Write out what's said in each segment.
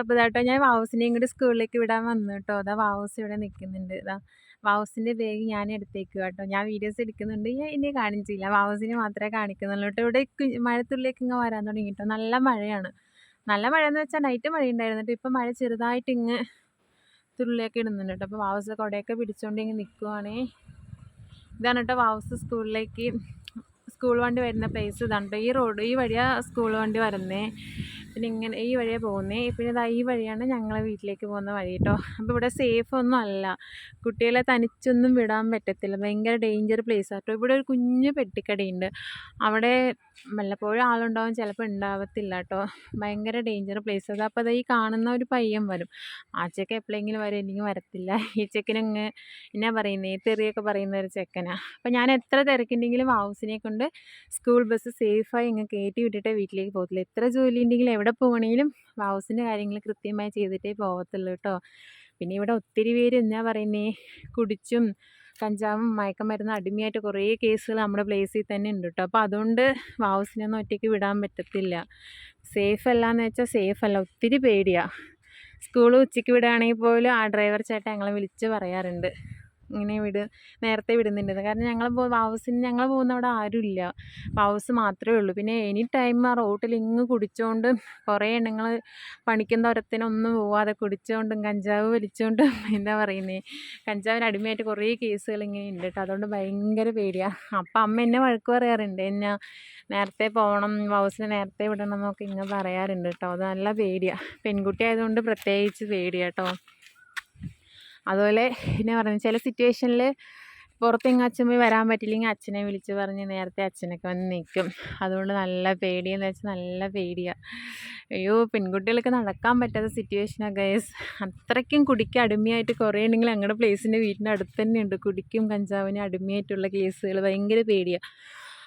അപ്പോൾ കേട്ടോ ഞാൻ വാവൂസിനെ ഇങ്ങോട്ട് സ്കൂളിലേക്ക് വിടാൻ വന്നു കേട്ടോ അതാ വാവൂസ് ഇവിടെ നിൽക്കുന്നുണ്ട് ഇതാ വാവൂസിന്റെ ബാഗ് ഞാൻ എടുത്തേക്കുക കേട്ടോ. ഞാൻ വീഡിയോസ് എടുക്കുന്നുണ്ട്. ഞാൻ ഇനി കാണിച്ചില്ല. വാവൂസിനെ മാത്രമേ കാണിക്കുന്നുള്ളൂ കേട്ടോ. ഇവിടെ മഴത്തുള്ളിലേക്ക് ഇങ്ങ് വരാൻ തുടങ്ങി കേട്ടോ നല്ല മഴയാണ്. നല്ല മഴ എന്ന് വെച്ചാൽ നൈറ്റ് മഴ ഉണ്ടായിരുന്നു കേട്ടോ. ഇപ്പം മഴ ചെറുതായിട്ട് ഇങ്ങ് തുള്ളിയൊക്കെ ഇടുന്നുണ്ട് കേട്ടോ. അപ്പോൾ വാവൂസ് കുടയൊക്കെ പിടിച്ചുകൊണ്ട് ഇങ്ങ് നിൽക്കുവാണേ ഇതാണ് കേട്ടോ വാവൂസ് സ്കൂളിലേക്ക് സ്കൂൾ വണ്ടി വരുന്ന പ്ലേസ് ഇതാണ്. ഈ റോഡ് ഈ വഴിയാണ് സ്കൂൾ വണ്ടി വരുന്നേ. പിന്നെ ഇങ്ങനെ ഈ വഴിയാണ് പോകുന്നത് പിന്നെ ഇതാ ഈ വഴിയാണ് ഞങ്ങളെ വീട്ടിലേക്ക് പോകുന്ന വഴി കേട്ടോ അപ്പോൾ ഇവിടെ സേഫ് ഒന്നും അല്ല. കുട്ടികളെ തനിച്ചൊന്നും വിടാൻ പറ്റത്തില്ല. ഭയങ്കര ഡേഞ്ചർ പ്ലേസ് ആട്ടോ ഇവിടെ ഒരു കുഞ്ഞു പെട്ടിക്കടയുണ്ട്. അവിടെ വല്ലപ്പോഴും ആളുണ്ടാവും ചിലപ്പോൾ ഉണ്ടാവത്തില്ല കേട്ടോ ഭയങ്കര ഡേഞ്ചർ പ്ലേസ് അത് അപ്പോൾ അത് ഈ കാണുന്ന ഒരു പയ്യൻ വരും. ആ ചെക്കൻ എപ്പോഴെങ്കിലും വരും. എനിക്ക് വരത്തില്ല. ഈ ചെക്കനങ്ങ് എന്നാ പറയുന്നേ? തെറിയൊക്കെ പറയുന്ന ഒരു ചെക്കനാണ് അപ്പോൾ ഞാൻ എത്ര തിരക്കുണ്ടെങ്കിലും ഹൗസിനെ കൊണ്ട് സ്കൂൾ ബസ് സേഫായി ഇങ്ങ് കയറ്റി വിട്ടിട്ട് വീട്ടിലേക്ക് പോകത്തില്ല എത്ര ജോലി ഉണ്ടെങ്കിലും എവിടെ പോകണമെങ്കിലും ഹൗസിന്റെ കാര്യങ്ങൾ കൃത്യമായി ചെയ്തിട്ടേ പോകത്തുള്ളൂ കേട്ടോ. പിന്നെ ഇവിടെ ഒത്തിരി പേര് എന്നാ പറയുന്നേ കുടിച്ചും കഞ്ചാവും മയക്കമരുന്ന് അടിമയായിട്ട് കുറേ കേസുകൾ നമ്മുടെ പ്ലേസിൽ തന്നെ ഉണ്ട് കേട്ടോ. അപ്പോൾ അതുകൊണ്ട് ഹൗസിനൊന്നും ഒറ്റയ്ക്ക് വിടാൻ പറ്റത്തില്ല. സേഫ് അല്ല എന്ന് വെച്ചാൽ സേഫ് അല്ല ഒത്തിരി പേടിയാണ് സ്കൂൾ ഉച്ചയ്ക്ക് വിടുകയാണെങ്കിൽ പോലും ആ ഡ്രൈവർ ചേട്ടൻ ഞങ്ങളെ വിളിച്ച് പറയാറുണ്ട്. ഇങ്ങനെ വിട് നേരത്തെ വിടുന്നുണ്ടെന്ന് കാരണം ഞങ്ങൾ ഹൗസിന് ഞങ്ങൾ പോകുന്ന അവിടെ ആരുമില്ല. ഹൗസ് മാത്രമേ ഉള്ളൂ. പിന്നെ എനി ടൈം ആ റോട്ടിൽ ഇങ്ങ് കുടിച്ചുകൊണ്ട് കുറേ എണ്ണങ്ങൾ പണിക്കുന്ന ഒരത്തിനൊന്നും പോവാതെ കുടിച്ചുകൊണ്ടും കഞ്ചാവ് വലിച്ചുകൊണ്ടും എന്താ പറയുന്നത് കഞ്ചാവിന് അടിമയായിട്ട് കുറേ കേസുകൾ ഇങ്ങനെ ഉണ്ട് കേട്ടോ. അതുകൊണ്ട് ഭയങ്കര പേടിയാണ് അപ്പം അമ്മ എന്നെ വഴക്ക് പറയാറുണ്ട്. എന്നെ നേരത്തെ പോകണം ഹൗസിന് നേരത്തെ വിടണം എന്നൊക്കെ ഇങ്ങനെ പറയാറുണ്ട് കേട്ടോ. അത് നല്ല പേടിയാണ് പെൺകുട്ടി ആയതുകൊണ്ട് പ്രത്യേകിച്ച് പേടിയാണ് കേട്ടോ. അതുപോലെ പിന്നെ പറഞ്ഞു ചില സിറ്റുവേഷനിൽ പുറത്തെങ്ങും പോയി വരാൻ പറ്റില്ലെങ്കിൽ അച്ഛനെ വിളിച്ച് പറഞ്ഞ് നേരത്തെ അച്ഛനൊക്കെ വന്ന് നിൽക്കും. അതുകൊണ്ട് നല്ല പേടിയെന്ന് വെച്ചാൽ നല്ല പേടിയാണ് അയ്യോ പെൺകുട്ടികൾക്ക് നടക്കാൻ പറ്റാത്ത സിറ്റുവേഷനാണ് ഗൈസ് അത്രയ്ക്കും കുടിക്ക് അടിമയായിട്ട് കുറേ ഉണ്ടെങ്കിൽ ഞങ്ങളുടെ പ്ലേസിന്റെ വീടിന്റെ അടുത്ത് തന്നെ ഉണ്ട്. കുടിക്കും കഞ്ചാവിനും അടിമയായിട്ടുള്ള കേസുകൾ ഭയങ്കര പേടിയാണ്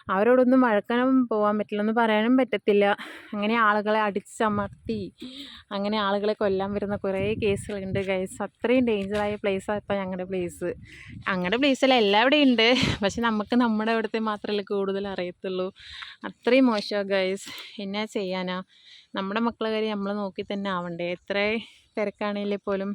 അവരോടൊന്നും വഴക്കാനും പോകാൻ പറ്റില്ല ഒന്നും പറയാനും പറ്റത്തില്ല. അങ്ങനെ ആളുകളെ അടിച്ചമർത്തി അങ്ങനെ ആളുകളെ കൊല്ലാൻ വരുന്ന കുറേ കേസുകളുണ്ട് ഗൈസ് അത്രയും ഡേഞ്ചറായ പ്ലേസാണ് ഇപ്പം ഞങ്ങളുടെ പ്ലേസ് ഞങ്ങളുടെ പ്ലേസിൽ എല്ലാവിടെയും ഉണ്ട് പക്ഷെ നമുക്ക് നമ്മുടെ അവിടുത്തെ മാത്രമല്ലേ കൂടുതൽ അറിയത്തുള്ളൂ. അത്രയും മോശമാണ് ഗൈസ് എന്നാ ചെയ്യാനാ? നമ്മുടെ മക്കളെ കാര്യം നമ്മൾ നോക്കി തന്നെ ആവണ്ടേ? എത്ര തിരക്കാണെങ്കിൽ പോലും